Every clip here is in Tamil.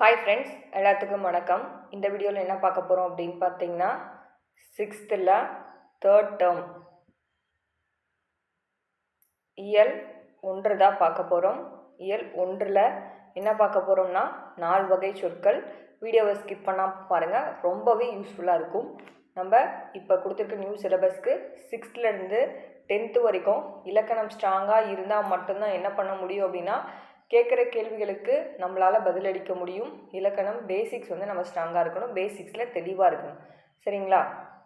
ஹாய் ஃப்ரெண்ட்ஸ் எல்லாத்துக்கும் வணக்கம். இந்த வீடியோவில் என்ன பார்க்க போகிறோம் அப்படின்னு பார்த்தீங்கன்னா சிக்ஸ்த்தில் தேர்ட் டேர்ம் இயல் ஒன்று தான் பார்க்க போகிறோம் இயல் ஒன்றில் என்ன பார்க்க போகிறோம்னா நாலு வகை சொற்கள். வீடியோவை ஸ்கிப் பண்ணாமல் பாருங்கள் ரொம்பவே யூஸ்ஃபுல்லாக இருக்கும். நம்ம இப்போ கொடுத்துருக்க நியூ சிலபஸ்க்கு சிக்ஸ்த்துலேருந்து டென்த்து வரைக்கும் இலக்கணம் ஸ்ட்ராங்காக இருந்தால் மட்டும்தான் என்ன பண்ண முடியும் அப்படின்னா கேட்குற கேள்விகளுக்கு நம்மளால் பதிலளிக்க முடியும். இலக்கணம் பேசிக்ஸ் வந்து நம்ம ஸ்ட்ராங்காக இருக்கணும். பேசிக்ஸில் தெளிவாக இருக்கணும். சரிங்களா?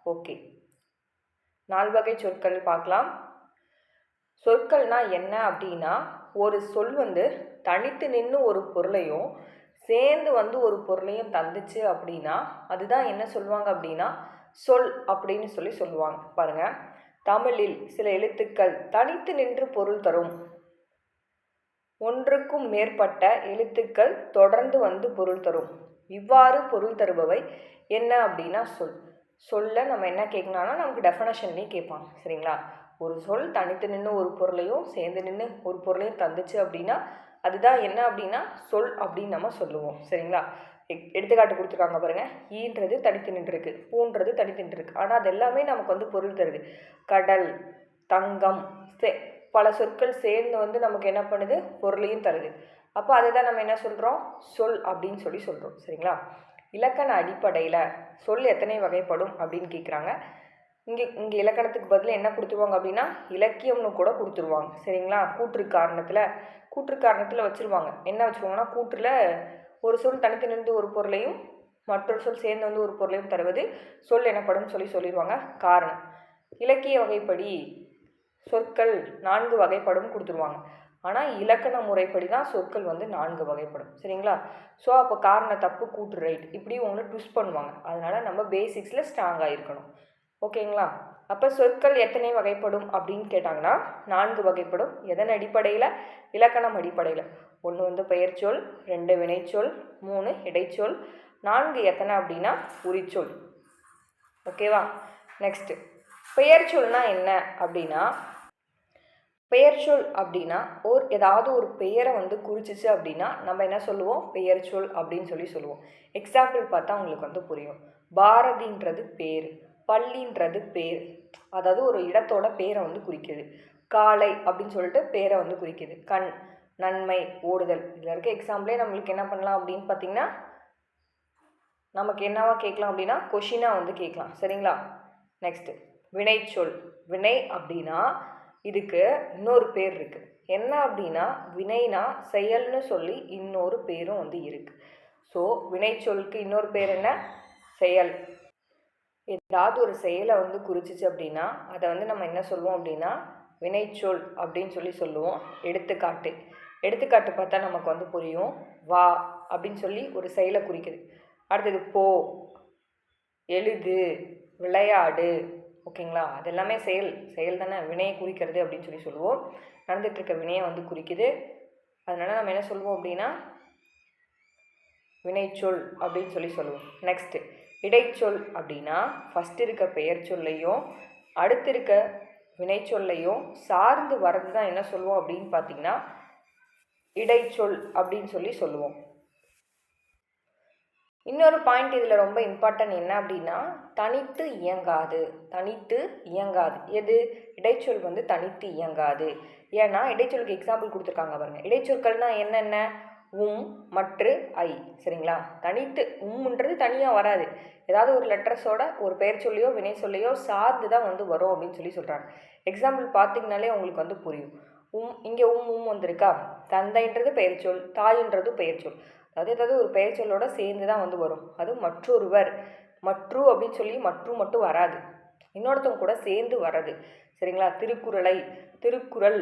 ஓகே நால்வகை சொற்கள் பார்க்கலாம். சொற்கள்னால் என்ன அப்படின்னா ஒரு சொல் வந்து தனித்து நின்று ஒரு பொருளையும் சேர்ந்து வந்து ஒரு பொருளையும் தந்துச்சு அப்படின்னா அதுதான் என்ன சொல்லுவாங்க அப்படின்னா சொல் அப்படின்னு சொல்லி சொல்லுவாங்க. பாருங்கள் தமிழில் சில எழுத்துக்கள் தனித்து நின்று பொருள் தரும். ஒன்றுக்கும் மேற்பட்ட எழுத்துக்கள் தொடர்ந்து வந்து பொருள் தரும். இவ்வாறு பொருள் தருபவை என்ன அப்படின்னா சொல். சொல்ல நம்ம என்ன கேட்கணும்னா நமக்கு டெஃபனேஷன்லேயும் கேட்பாங்க சரிங்களா? ஒரு சொல் தனித்து நின்று ஒரு பொருளையும் சேர்ந்து நின்று ஒரு பொருளையும் தந்துச்சு அப்படின்னா அதுதான் என்ன அப்படின்னா சொல் அப்படின்னு நம்ம சொல்லுவோம் சரிங்களா? எடுத்துக்காட்டு கொடுத்துருக்காங்க பாருங்கள் ஈன்றது தனித்து நின்றுருக்கு பூன்றது தனித்து நின்றுருக்கு. ஆனால் அது எல்லாமே நமக்கு வந்து பொருள் தருது. கடல் தங்கம் சே பல சொற்கள் சேர்ந்து வந்து நமக்கு என்ன பண்ணுது? பொருளையும் தருது. அப்போ அதை தான் நம்ம என்ன சொல்கிறோம் சொல் அப்படின்னு சொல்லி சொல்கிறோம் சரிங்களா? இலக்கண அடிப்படையில் சொல் எத்தனை வகைப்படும் அப்படின்னு கேட்குறாங்க இங்கே இங்கே இலக்கணத்துக்கு பதில் என்ன கொடுத்துருவாங்க அப்படின்னா இலக்கியம்னு கூட கொடுத்துருவாங்க. சரிங்களா? கூற்று காரணத்தில் கூற்று காரணத்தில் வச்சுருவாங்க. என்ன வச்சுருவாங்கன்னா கூற்றில் ஒரு சொல் தனித்து நின்று ஒரு பொருளையும் மற்றொரு சொல் சேர்ந்து வந்து ஒரு பொருளையும் தருவது சொல் எனப்படும் சொல்லி சொல்லிடுவாங்க காரணம். இலக்கிய வகைப்படி சொற்கள் நான்கு வகைப்படும் கொடுத்துருவாங்க. ஆனால் இலக்கண முறைப்படி தான் சொற்கள் வந்து நான்கு வகைப்படும். சரிங்களா? ஸோ அப்போ காரண தப்பு கூட்டு ரைட் இப்படி உங்களை ட்விஸ்ட் பண்ணுவாங்க. அதனால் நம்ம பேசிக்ஸில் ஸ்ட்ராங்காக இருக்கணும் ஓகேங்களா? அப்போ சொற்கள் எத்தனை வகைப்படும் அப்படின்னு கேட்டாங்கன்னா நான்கு வகைப்படும். எதன் அடிப்படையில்? இலக்கணம் அடிப்படையில். ஒன்று வந்து பெயர்ச்சொல் ரெண்டு வினைச்சொல் மூணு இடைச்சொல் நான்கு எத்தனை அப்படின்னா உரிச்சொல். ஓகேவா? நெக்ஸ்ட்டு பெயர்ச்சொல்னா என்ன அப்படின்னா பெயர்ச்சொல் அப்படின்னா ஒரு ஏதாவது ஒரு பெயரை வந்து குறிச்சிச்சு அப்படின்னா நம்ம என்ன சொல்லுவோம்? பெயர்ச்சொல் அப்படின்னு சொல்லி சொல்லுவோம். எக்ஸாம்பிள் பார்த்தா உங்களுக்கு வந்து புரியும். பாரதின்றது பேர் பள்ளின்றது பேர் அதாவது ஒரு இடத்தோட பேரை வந்து குறிக்குது. காளை அப்படின்னு சொல்லிட்டு பேரை வந்து குறிக்குது. கண் நன்மை ஓடுதல். இதில் இருக்க எக்ஸாம்பிளே நம்மளுக்கு என்ன பண்ணலாம் அப்படின்னு பார்த்தீங்கன்னா நமக்கு என்னவா கேட்கலாம் அப்படின்னா கொஷினாக வந்து கேட்கலாம். சரிங்களா? நெக்ஸ்ட்டு வினைச்சொல். வினை அப்படின்னா இதுக்கு இன்னொரு பேர் இருக்குது என்ன அப்படின்னா வினைனா செயல்னு சொல்லி இன்னொரு பேரும் வந்து இருக்குது ஸோ வினைச்சொலுக்கு இன்னொரு பேர் என்ன? செயல். ஏதாவது ஒரு செயலை வந்து குறிச்சிச்சு அப்படின்னா அதை வந்து நம்ம என்ன சொல்லுவோம் அப்படின்னா வினைச்சொல் அப்படின்னு சொல்லி சொல்லுவோம். எடுத்துக்காட்டு. எடுத்துக்காட்டு பார்த்தா நமக்கு வந்து புரியும். வா அப்படின்னு சொல்லி ஒரு செயலை குறிக்குது. அடுத்தது போ. எழுது. விளையாடு. ஓகேங்களா? அது எல்லாமே செயல் செயல் தானே? வினையை குறிக்கிறது அப்படின்னு சொல்லி சொல்லுவோம். நடந்துகிட்ருக்க இருக்க வினையை வந்து குறிக்குது. அதனால் நம்ம என்ன சொல்லுவோம் அப்படின்னா வினைச்சொல் அப்படின்னு சொல்லி சொல்லுவோம். நெக்ஸ்ட்டு இடைச்சொல் அப்படின்னா ஃபஸ்ட் இருக்க பெயர் சொல்லையும் அடுத்து இருக்க வினைச்சொல்லையும் சார்ந்து வர்றது தான் என்ன சொல்லுவோம் அப்படின்னு பார்த்தீங்கன்னா இடைச்சொல் அப்படின்னு சொல்லி சொல்லுவோம். இன்னொரு பாயிண்ட் இதில் ரொம்ப இம்பார்ட்டன்ட் என்ன அப்படின்னா தனித்து இயங்காது. தனித்து இயங்காது. எது? இடைச்சொல் வந்து தனித்து இயங்காது. ஏன்னா இடைச்சொலுக்கு எக்ஸாம்பிள் கொடுத்துருக்காங்க பாருங்கள் இடைச்சொற்கள்னா என்னென்ன? உம் மற்று ஐ. சரிங்களா? தனித்து உம்ன்றது தனியாக வராது. ஏதாவது ஒரு லெட்டர்ஸோட ஒரு பெயர் சொல்லியோ வினை சொல்லியோ சார்ந்து தான் வந்து வரும் அப்படின்னு சொல்லி சொல்கிறாங்க எக்ஸாம்பிள் பார்த்தீங்கனாலே உங்களுக்கு வந்து புரியும். உம் இங்கே உம் உம் வந்திருக்கா? தந்தைன்றது பெயர் சொல் தாயின்றது பெயர் சொல் அதாவது ஏதாவது ஒரு பெயர் சொல்லோட சேர்ந்து தான் வந்து வரும். அது மற்றொருவர். மற்று அப்படின்னு சொல்லி மற்றும் மட்டும் வராது. இன்னொருத்தவங்க கூட சேர்ந்து வர்றது. சரிங்களா? திருக்குறளை திருக்குறள்.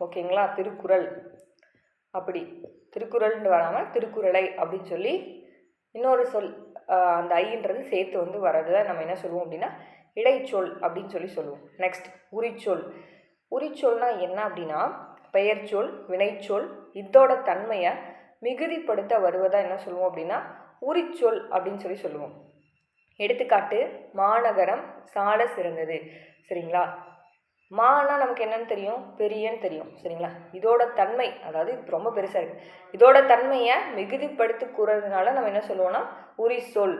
ஓகேங்களா? திருக்குறள். அப்படி. திருக்குறள்னு வராமல் திருக்குறளை அப்படின்னு சொல்லி இன்னொரு சொல் அந்த ஐன்றது சேர்த்து வந்து வர்றது தான் நம்ம என்ன சொல்லுவோம் அப்படின்னா இடைச்சொல் அப்படின்னு சொல்லி சொல்லுவோம். நெக்ஸ்ட் உரிச்சொல். உரிச்சொல்னால் என்ன அப்படின்னா பெயர்ச்சொல் வினைச்சொல் இதோட தன்மையை மிகுதிப்படுத்த வருவதாக என்ன சொல்லுவோம் அப்படின்னா உரிச்சொல் அப்படின்னு சொல்லி சொல்லுவோம். எடுத்துக்காட்டு மாநகரம் சாட சிறந்தது. சரிங்களா? மானா நமக்கு என்னன்னு தெரியும்? பெரியன்னு தெரியும். சரிங்களா? இதோட தன்மை அதாவது இது ரொம்ப பெருசாக இருக்குது இதோட தன்மையை மிகுதிப்படுத்தி கூறதுனால நம்ம என்ன சொல்லுவோம்னா உரி சொல்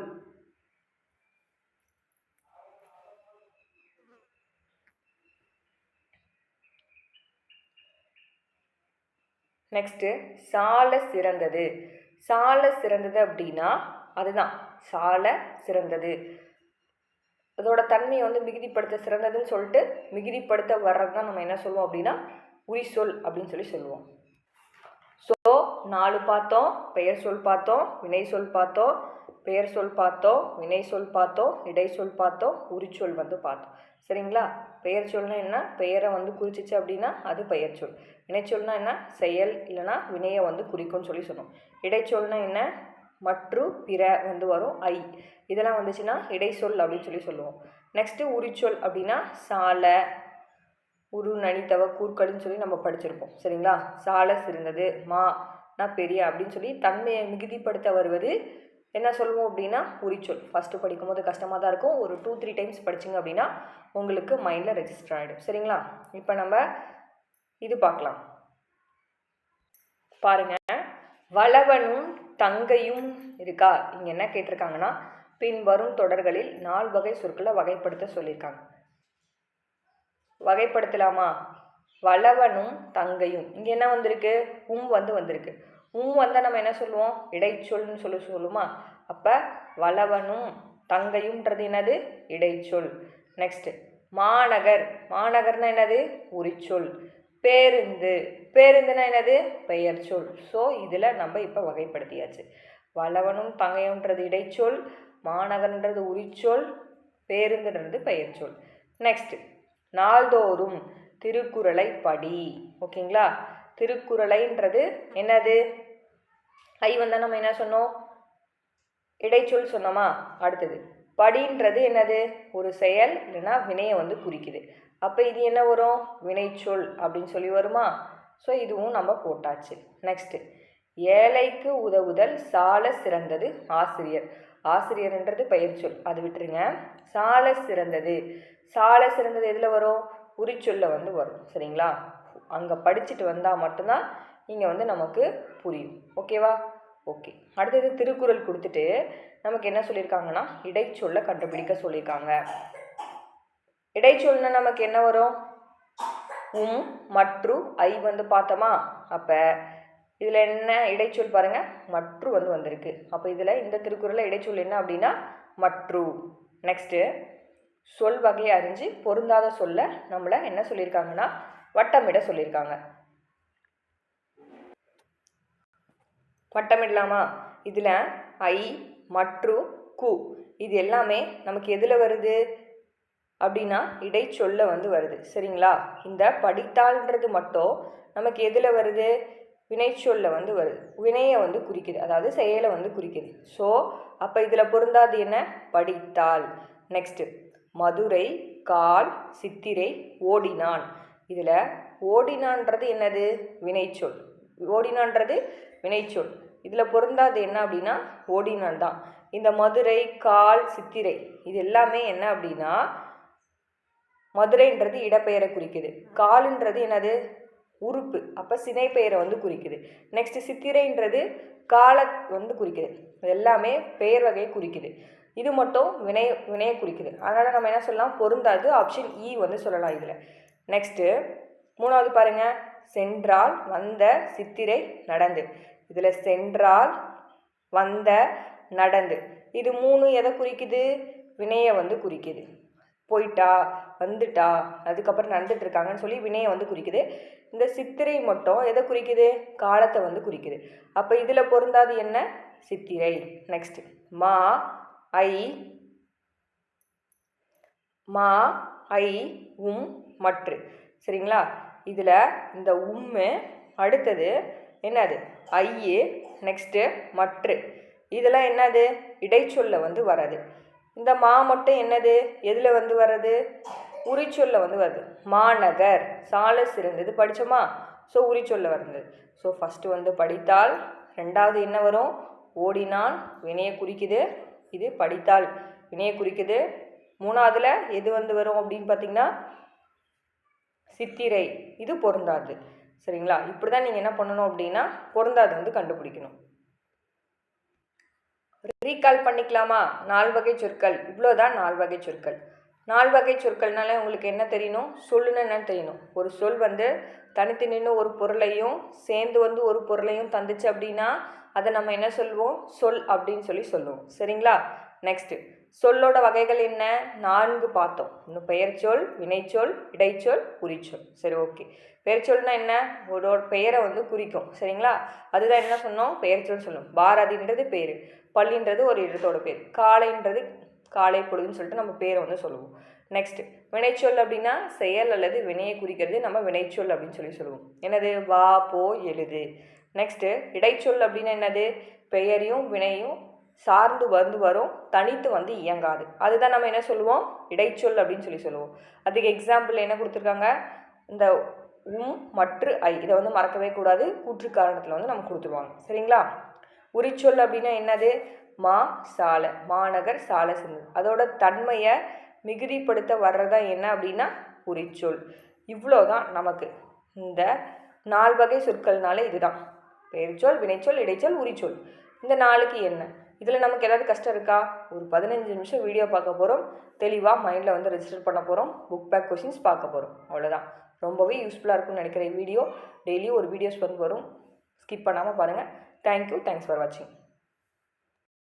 நெக்ஸ்ட்டு சால சிறந்தது. சால சிறந்தது அப்படின்னா அதுதான். சால சிறந்தது. அதோட தன்மையை வந்து மிகுதிப்படுத்த சிறந்ததுன்னு சொல்லிட்டு மிகுதிப்படுத்த வர்றது தான் நம்ம என்ன சொல்லுவோம் அப்படின்னா உரி சொல் அப்படின்னு சொல்லி சொல்லுவோம். ஸோ நாலு பார்த்தோம் பெயர் சொல் பார்த்தோம் வினை சொல் பார்த்தோம் பெயர் சொல் பார்த்தோம் வினை சொல் பார்த்தோம் இடை சொல் பார்த்தோம் உரிச்சொல் வந்து பார்த்தோம். சரிங்களா? பெயர் சொல்னா என்ன? பெயரை வந்து குறிச்சிச்சு அப்படின்னா அது பெயர் சொல். வினைச்சொல்னா என்ன? செயல் இல்லைன்னா வினையை வந்து குறிக்கும்னு சொல்லி சொன்னோம். இடைச்சொல்னா என்ன? மற்றும் பிற வந்து வரும். ஐ. இதெல்லாம் வந்துச்சுன்னா இடைச்சொல் அப்படின்னு சொல்லி சொல்லுவோம். நெக்ஸ்ட்டு உரிச்சொல் அப்படின்னா சாலை உரு நனித்தவ கூர்க்கல்னு சொல்லி நம்ம படிச்சிருப்போம். சரிங்களா? சாலை சிறந்தது மா நான் பெரிய அப்படின்னு சொல்லி தன்மையை மிகுதிப்படுத்த வருவது என்ன சொல்லுவோம் அப்படின்னா? உரிச்சொல் ஃபஸ்ட்டு படிக்கும்போது கஷ்டமாக தான் இருக்கும். ஒரு டூ த்ரீ டைம்ஸ் படிச்சிங்க அப்படின்னா உங்களுக்கு மைண்டில் ரெஜிஸ்டர் ஆகிடும் சரிங்களா? இப்போ நம்ம இது பார்க்கலாம். பாருங்கள் வளவனும் தங்கையும் இருக்கா? இங்கே என்ன கேட்டிருக்காங்கன்னா பின்வரும் தொடர்களில் நால் வகை சொற்களை வகைப்படுத்த சொல்லியிருக்காங்க. வகைப்படுத்தலாமா? வளவனும் தங்கையும். இங்கே என்ன வந்திருக்கு? உம் வந்து வந்திருக்கு. ஊ வந்தால் நம்ம என்ன சொல்லுவோம்? இடைச்சொல்னு சொல்லி சொல்லுமா? அப்போ வளவனும் தங்கையும்ன்றது என்னது? இடைச்சொல். நெக்ஸ்ட்டு மாநகர். மாநகர்னா என்னது? உரிச்சொல். பேருந்து. பேருந்துனா என்னது? பெயர் சொல் ஸோ இதில் நம்ம இப்போ வகைப்படுத்தியாச்சு. வளவனும் தங்கையும்ன்றது இடைச்சொல் மாநகர்ன்றது உரிச்சொல் பேருந்துன்றது பெயர் சொல் நெக்ஸ்ட்டு நாள்தோறும் திருக்குறளை படி. ஓகேங்களா? திருக்குறளைன்றது என்னது? ஐ வந்தால் நம்ம என்ன சொன்னோம்? இடைச்சொல் சொன்னோமா? அடுத்தது. படின்றது என்னது? ஒரு செயல் இல்லைன்னா வினையை வந்து குறிக்குது. அப்போ இது என்ன வரும்? வினைச்சொல் அப்படின்னு சொல்லி வருமா? ஸோ இதுவும் நம்ம போட்டாச்சு. நெக்ஸ்ட்டு ஏழைக்கு உதவுதல் சால சிறந்தது ஆசிரியர். ஆசிரியர்ன்றது பெயர் சொல். அது விட்டுருங்க. சால சிறந்தது. சால சிறந்தது எதில் வரும்? உரிச்சொல்ல வந்து வரும். சரிங்களா? அங்கே படிச்சுட்டு வந்தால் மட்டும்தான் இங்கே வந்து நமக்கு புரியும். ஓகேவா? ஓகே. அடுத்தது திருக்குறள் கொடுத்துட்டு நமக்கு என்ன சொல்லியிருக்காங்கன்னா இடைச்சொல்லை கண்டுபிடிக்க சொல்லியிருக்காங்க இடைச்சொல்னா நமக்கு என்ன வரும்? உம் மற்றும் ஐ வந்து பார்த்தோமா? அப்போ இதில் என்ன இடைச்சொல் பாருங்கள் மற்று வந்து வந்திருக்கு. அப்போ இதில் இந்த திருக்குறளில் இடைச்சொல் என்ன அப்படின்னா மற்று. நெக்ஸ்ட்டு சொல் வகையை அறிஞ்சு பொருந்தாத சொல்ல நம்மளை என்ன சொல்லியிருக்காங்கன்னா வட்டமிட சொல்லியிருக்காங்க. வட்டமிடலாமா? இதில் ஐ மற்றும் கு. இது எல்லாமே நமக்கு எதில் வருது? அப்படின்னா இடைச்சொல்ல வந்து வருது. சரிங்களா? இந்த படித்தாள்ன்றது மட்டும் நமக்கு எதில் வருது? வினைச்சொல்ல வந்து வருது. வினையை வந்து குறிக்குது. அதாவது செயலை வந்து குறிக்குது. ஸோ அப்போ இதில் பொருந்தாது என்ன? படித்தாள். நெக்ஸ்ட்டு மதுரை கால் சித்திரை ஓடினான். இதில் ஓடினான்றது என்னது? வினைச்சொல். ஓடினான்றது வினைச்சொல். இதில் பொருந்தாது என்ன அப்படின்னா ஓடினான் தான். இந்த மதுரை கால் சித்திரை இது எல்லாமே என்ன அப்படின்னா மதுரைன்றது இடப்பெயரை குறிக்குது. காலுன்றது என்னது? உறுப்பு. அப்போ சினை பெயரை வந்து குறிக்குது. நெக்ஸ்ட் சித்திரைன்றது கால வந்து குறிக்குது. இது எல்லாமே பெயர் வகையை குறிக்குது. இது மட்டும் வினை வினையை குறிக்குது. அதனால் நம்ம என்ன சொல்லலாம்? பொருந்தாது. ஆப்ஷன் இ e வந்து சொல்லலாம் இதில். நெக்ஸ்ட்டு மூணாவது பாருங்கள் சென்றால் வந்த சித்திரை நடந்து. இதில் சென்றால் வந்த நடந்து. இது மூணு எதை குறிக்குது? வினையை வந்து குறிக்குது. போயிட்டா வந்துட்டா அதுக்கப்புறம் நடந்துட்டு இருக்காங்கன்னு சொல்லி வினையை வந்து குறிக்குது. இந்த சித்திரை மட்டும் எதை குறிக்குது? காலத்தை வந்து குறிக்குது. அப்போ இதில் பொருந்தாது என்ன? சித்திரை. நெக்ஸ்ட் மா ஐ மா ஐ உம் மற்று. சரிங்களா? இதில் இந்த உம்மு அடுத்தது என்னது? ஐயு நெக்ஸ்ட்டு மற்று. இதெல்லாம் என்னது? இடைச்சொல்ல வந்து வராது. இந்த மா மட்டும் என்னது? எதில் வந்து வர்றது? உரிச்சொல்ல வந்து வருது மாநகர். சால சிறந்தது. படித்தோமா ஸோ உரிச்சொல்ல வருது ஸோ ஃபஸ்ட்டு வந்து படித்தால் ரெண்டாவது என்ன வரும்? ஓடினான் வினையை குறிக்குது. இது படித்தால் வினையை குறிக்குது. மூணாவதுல எது வந்து வரும் அப்படின்னு பார்த்தீங்கன்னா சித்திரை. இது பொருந்தாது. சரிங்களா? இப்படி தான் நீங்கள் என்ன பண்ணணும் அப்படின்னா பொருந்தாது வந்து கண்டுபிடிக்கணும். ரீகால் பண்ணிக்கலாமா? நால் வகை சொற்கள். இவ்வளோதான் நால் வகை சொற்கள். நால் வகை சொற்கள்னால உங்களுக்கு என்ன தெரியணும் சொல்லுன்னு என்னன்னு தெரியணும் ஒரு சொல் வந்து தனித்து நின்று ஒரு பொருளையும் சேர்ந்து வந்து ஒரு பொருளையும் தந்துச்சு அப்படின்னா அதை நம்ம என்ன சொல்லுவோம் சொல் அப்படின்னு சொல்லி சொல்லுவோம். சரிங்களா? நெக்ஸ்ட்டு சொல்லோட வகைகள் என்ன? நான்கு பார்த்தோம். இன்னும் பெயர்ச்சொல் வினைச்சொல் இடைச்சொல் குறிச்சொல் சரி ஓகே. பெயர்ச்சொல்னா என்ன? ஒரு பெயரை வந்து குறிக்கும். சரிங்களா? அதுதான் என்ன சொன்னோம்? பெயர்ச்சொல் சொல்லும். பாரதின்றது பேர். பள்ளின்றது ஒரு இடத்தோட பேர். காலைன்றது காலை பொழுதுன்னு சொல்லிட்டு நம்ம பேரை வந்து சொல்லுவோம். நெக்ஸ்ட் வினைச்சொல் அப்படின்னா செயல் அல்லது வினையை குறிக்கிறது நம்ம வினைச்சொல் அப்படின்னு சொல்லி சொல்லுவோம். என்னது? வா போ எழுது. நெக்ஸ்ட்டு இடைச்சொல் அப்படின்னா என்னது? பெயரையும் வினையும் சார்ந்து வந்து வரும் தனித்து வந்து இயங்காது. அதுதான் நம்ம என்ன சொல்லுவோம்? இடைச்சொல் அப்படின்னு சொல்லி சொல்லுவோம். அதுக்கு எக்ஸாம்பிள் என்ன கொடுத்துருக்காங்க? இந்த உம் மற்ற ஐ இதை வந்து மறக்கவே கூடாது. கூற்று காரணத்தில் வந்து நம்ம கொடுத்துருவாங்க. சரிங்களா? உரிச்சொல் அப்படின்னா என்னது? மா சாலை மாநகர் சாலை செந்தது அதோட தன்மையை மிகுதிப்படுத்த வர்றதா என்ன அப்படின்னா? உரிச்சொல். இவ்வளோ தான் நமக்கு. இந்த நால் வகை சொற்கள்னால இதுதான். பெயர்ச்சொல் வினைச்சொல் இடைச்சொல் உரிச்சொல். இந்த நாளுக்கு என்ன? இதில் நமக்கு ஏதாவது கஷ்டம் இருக்கா? ஒரு பதினஞ்சு நிமிஷம் வீடியோ பார்க்க போகிறோம் தெளிவாக மைண்டில் வந்து ரெஜிஸ்டர் பண்ண போகிறோம் புக் பேக் கொஷின்ஸ் பார்க்க போகிறோம் அவ்வளோதான் ரொம்பவே யூஸ்ஃபுல்லாக இருக்கும்னு நினைக்கிற வீடியோ டெய்லியும் ஒரு வீடியோஸ் வந்து வரும். ஸ்கிப் பண்ணாமல் பாருங்கள் தேங்க்யூ தேங்க்ஸ் ஃபார் வாட்சிங்